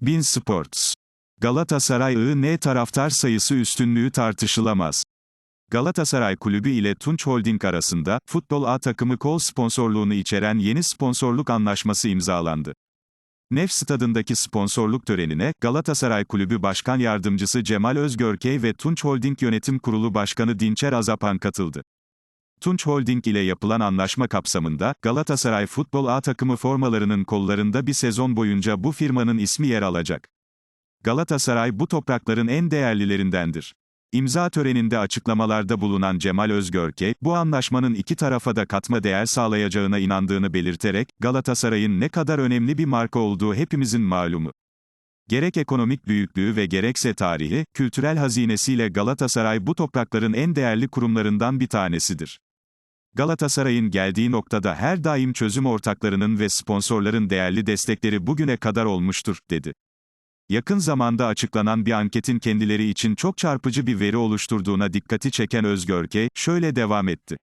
Bin Sports. Galatasaray I.N. taraftar sayısı üstünlüğü tartışılamaz. Galatasaray Kulübü ile Tunç Holding arasında, futbol A takımı kol sponsorluğunu içeren yeni sponsorluk anlaşması imzalandı. Nef stadındaki sponsorluk törenine, Galatasaray Kulübü Başkan Yardımcısı Cemal Özgörkey ve Tunç Holding Yönetim Kurulu Başkanı Dinçer Azapan katıldı. Tunç Holding ile yapılan anlaşma kapsamında, Galatasaray Futbol A takımı formalarının kollarında bir sezon boyunca bu firmanın ismi yer alacak. Galatasaray bu toprakların en değerlilerindendir. İmza töreninde açıklamalarda bulunan Cemal Özgörke, bu anlaşmanın iki tarafa da katma değer sağlayacağına inandığını belirterek, Galatasaray'ın ne kadar önemli bir marka olduğu hepimizin malumu. Gerek ekonomik büyüklüğü ve gerekse tarihi, kültürel hazinesiyle Galatasaray bu toprakların en değerli kurumlarından bir tanesidir. Galatasaray'ın geldiği noktada her daim çözüm ortaklarının ve sponsorların değerli destekleri bugüne kadar olmuştur, dedi. Yakın zamanda açıklanan bir anketin kendileri için çok çarpıcı bir veri oluşturduğuna dikkati çeken Özgörke, şöyle devam etti.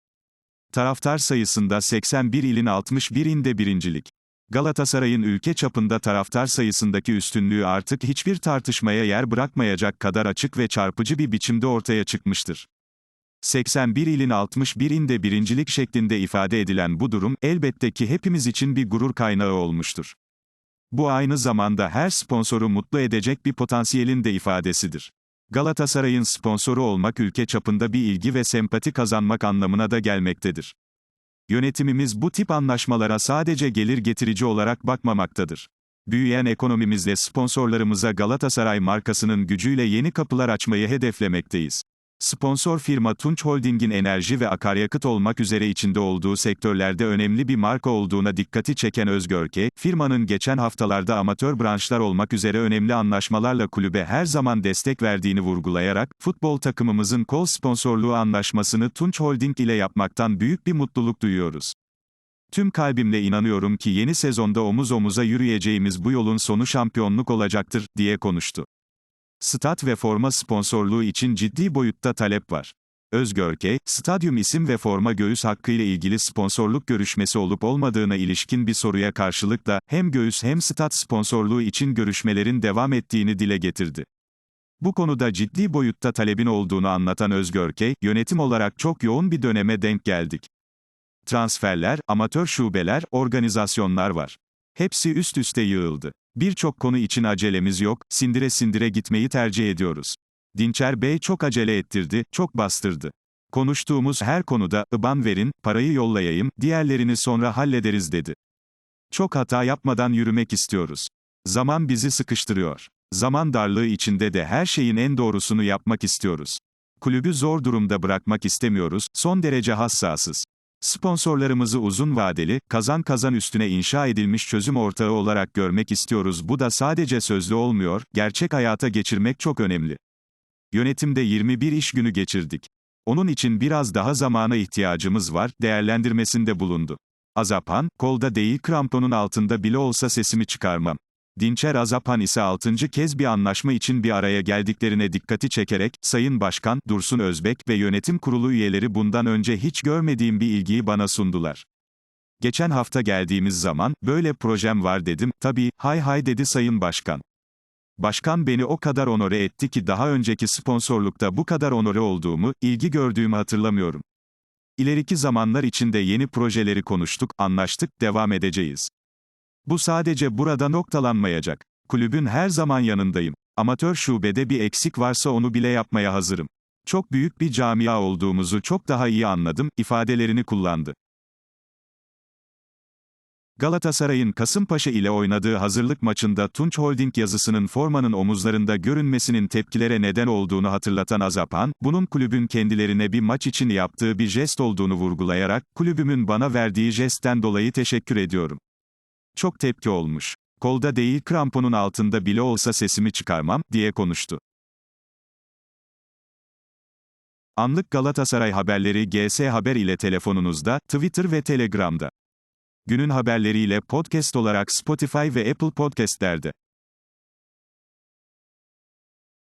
Taraftar sayısında 81 ilin 61'inde birincilik. Galatasaray'ın ülke çapında taraftar sayısındaki üstünlüğü artık hiçbir tartışmaya yer bırakmayacak kadar açık ve çarpıcı bir biçimde ortaya çıkmıştır. 81 ilin 61'inde birincilik şeklinde ifade edilen bu durum, elbette ki hepimiz için bir gurur kaynağı olmuştur. Bu aynı zamanda her sponsoru mutlu edecek bir potansiyelin de ifadesidir. Galatasaray'ın sponsoru olmak ülke çapında bir ilgi ve sempati kazanmak anlamına da gelmektedir. Yönetimimiz bu tip anlaşmalara sadece gelir getirici olarak bakmamaktadır. Büyüyen ekonomimizle sponsorlarımıza Galatasaray markasının gücüyle yeni kapılar açmayı hedeflemekteyiz. Sponsor firma Tunç Holding'in enerji ve akaryakıt olmak üzere içinde olduğu sektörlerde önemli bir marka olduğuna dikkati çeken Özgörke, firmanın geçen haftalarda amatör branşlar olmak üzere önemli anlaşmalarla kulübe her zaman destek verdiğini vurgulayarak, futbol takımımızın kol sponsorluğu anlaşmasını Tunç Holding ile yapmaktan büyük bir mutluluk duyuyoruz. Tüm kalbimle inanıyorum ki yeni sezonda omuz omuza yürüyeceğimiz bu yolun sonu şampiyonluk olacaktır, diye konuştu. Stat ve forma sponsorluğu için ciddi boyutta talep var. Özgörke, stadyum isim ve forma göğüs hakkı ile ilgili sponsorluk görüşmesi olup olmadığına ilişkin bir soruya karşılık da, hem göğüs hem stat sponsorluğu için görüşmelerin devam ettiğini dile getirdi. Bu konuda ciddi boyutta talebin olduğunu anlatan Özgörke, yönetim olarak çok yoğun bir döneme denk geldik. Transferler, amatör şubeler, organizasyonlar var. Hepsi üst üste yığıldı. Birçok konu için acelemiz yok, sindire sindire gitmeyi tercih ediyoruz. Dinçer Bey çok acele ettirdi, çok bastırdı. Konuştuğumuz her konuda, IBAN verin, parayı yollayayım, diğerlerini sonra hallederiz dedi. Çok hata yapmadan yürümek istiyoruz. Zaman bizi sıkıştırıyor. Zaman darlığı içinde de her şeyin en doğrusunu yapmak istiyoruz. Kulübü zor durumda bırakmak istemiyoruz, son derece hassasız. Sponsorlarımızı uzun vadeli, kazan kazan üstüne inşa edilmiş çözüm ortağı olarak görmek istiyoruz. Bu da sadece sözlü olmuyor, gerçek hayata geçirmek çok önemli. Yönetimde 21 iş günü geçirdik. Onun için biraz daha zamana ihtiyacımız var, değerlendirmesinde bulundu. Azapan, kolda değil kramponun altında bile olsa sesimi çıkarmam. Dinçer Azapan ise 6. kez bir anlaşma için bir araya geldiklerine dikkati çekerek, Sayın Başkan, Dursun Özbek ve yönetim kurulu üyeleri bundan önce hiç görmediğim bir ilgiyi bana sundular. Geçen hafta geldiğimiz zaman, böyle projem var dedim, tabii, hay hay dedi Sayın Başkan. Başkan beni o kadar onore etti ki daha önceki sponsorlukta bu kadar onore olduğumu, ilgi gördüğümü hatırlamıyorum. İleriki zamanlar içinde yeni projeleri konuştuk, anlaştık, devam edeceğiz. Bu sadece burada noktalanmayacak. Kulübün her zaman yanındayım. Amatör şubede bir eksik varsa onu bile yapmaya hazırım. Çok büyük bir camia olduğumuzu çok daha iyi anladım, ifadelerini kullandı. Galatasaray'ın Kasımpaşa ile oynadığı hazırlık maçında Tunç Holding yazısının formanın omuzlarında görünmesinin tepkilere neden olduğunu hatırlatan Azapan, bunun kulübün kendilerine bir maç için yaptığı bir jest olduğunu vurgulayarak, kulübümün bana verdiği jestten dolayı teşekkür ediyorum. Çok tepki olmuş. Kolda değil kramponun altında bile olsa sesimi çıkarmam, diye konuştu. Anlık Galatasaray haberleri GS Haber ile telefonunuzda, Twitter ve Telegram'da. Günün haberleriyle podcast olarak Spotify ve Apple Podcast'lerde.